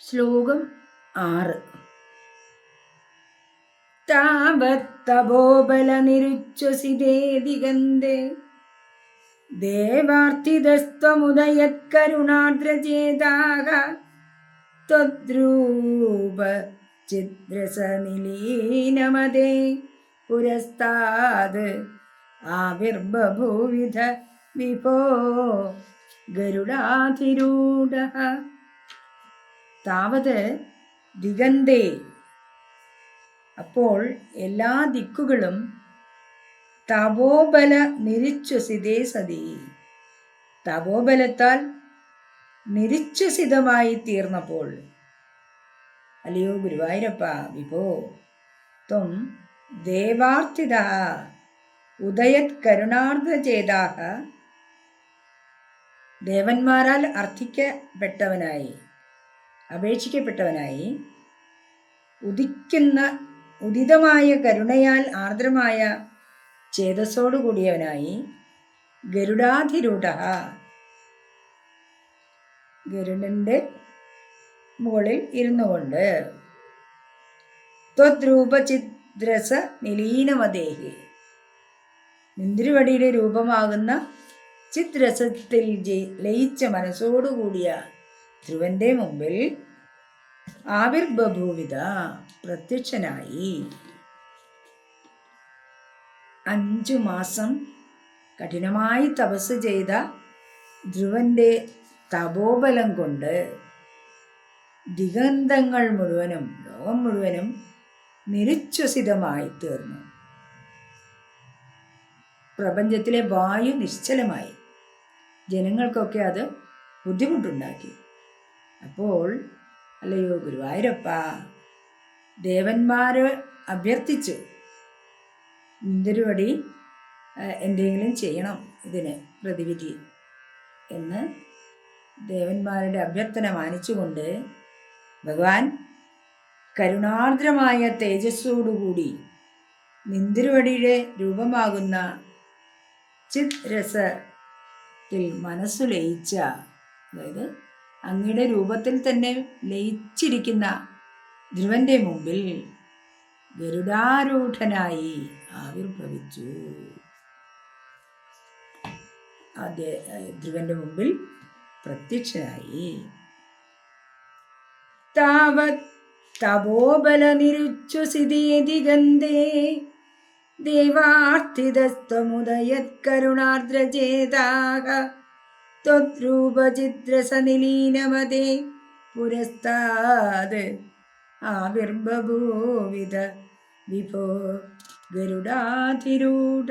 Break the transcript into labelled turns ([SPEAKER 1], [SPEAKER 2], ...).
[SPEAKER 1] ശ്ലോകം ആറ്. താവത്തബോബലനിരുച്ഛ്വസിതേ ദിഗന്ധേ ദേവാർത്തിതസ്ത്വമുദയത്കരുണാദ്രചേതാക ത്വദ്രൂപ പുരസ്താത് ആവിർബഭൂവിധ വിഭോ ഗരുഡാധിരൂഢ താവത് ദിഗന്തേ. അപ്പോൾ എല്ലാ ദിക്കുകളും തപോബല നിരിച്ഛസിതേ സതി. തപോബലത്താൽ നിരിച്ഛസിതമായി തീർന്നപ്പോൾ അല്ലയോ ഗുരുവായൂരപ്പ വിഭോ ത്വം ദേവാർത്ഥിത ഉദയത് കരുണാർദ്ധചേതാഹ ദേവന്മാരാൽ അർത്ഥിക്കപ്പെട്ടവനായി. അപേക്ഷിക്കപ്പെട്ടവനായി ഉദിക്കുന്ന ഉദിതമായ കരുണയാൽ ആർദ്രമായ ചേതസ്സോടുകൂടിയവനായി ഗരുഡാധിരൂഢ. ഗരുഡന്റെ മുകളിൽ ഇരുന്നു കൊണ്ട് ത്വദ്രൂപചിദ്രസ നിലീനമദേഹി. മുന്തിരിവടിയുടെ രൂപമാകുന്ന ചിത്രസത്തിൽ ലയിച്ച മനസ്സോടുകൂടിയ ധ്രുവന്റെ മുമ്പിൽ ആവിർഭൂവിത പ്രത്യക്ഷനായി. അഞ്ചു മാസം കഠിനമായി തപസ് ചെയ്ത ധ്രുവന്റെ തപോബലം കൊണ്ട് ദിഗന്ധങ്ങൾ മുഴുവനും ലോകം മുഴുവനും നിരുച്ഛ്വസിതമായി തീർന്നു പ്രപഞ്ചത്തിലെ വായു നിശ്ചലമായി. ജനങ്ങൾക്കൊക്കെ അത് ബുദ്ധിമുട്ടുണ്ടാക്കി. അപ്പോൾ അല്ലയോ ഗുരുവായൂരപ്പ ദേവന്മാർ അഭ്യർത്ഥിച്ചു ഇന്തിരുവടി എന്തെങ്കിലും ചെയ്യണം ഇതിന് പ്രതിവിധി എന്ന് ദേവന്മാരുടെ അഭ്യർത്ഥന മാനിച്ചുകൊണ്ട് ഭഗവാൻ കരുണാർദ്രമായ തേജസ്സോടുകൂടി നിന്തിരുവടിയുടെ രൂപമാകുന്ന ചിത് രസത്തിൽ മനസ്സു ലയിച്ച അതായത് അങ്ങയുടെ രൂപത്തിൽ തന്നെ ലയിച്ചിരിക്കുന്ന ധ്രുവന്റെ മുമ്പിൽ ഗരുഡാരൂഢനായി ആവിർഭവിച്ചു. ആദ്യ ധ്രുവന്റെ മുമ്പിൽ പ്രത്യക്ഷനായി. താവത് തപോബലനിരുച്ഛുസിതേതി ഗന്ധേ ദേവാർത്ഥിതസ്ത്വമുദയത്കരുണാർദ്രചേതാക ത്വദ്രൂപചിത്രസനിലീനമതേ പുരസ്താത് ആവിർബഭൂവിത വിഭോ ഗരുഡാധിരൂഢ.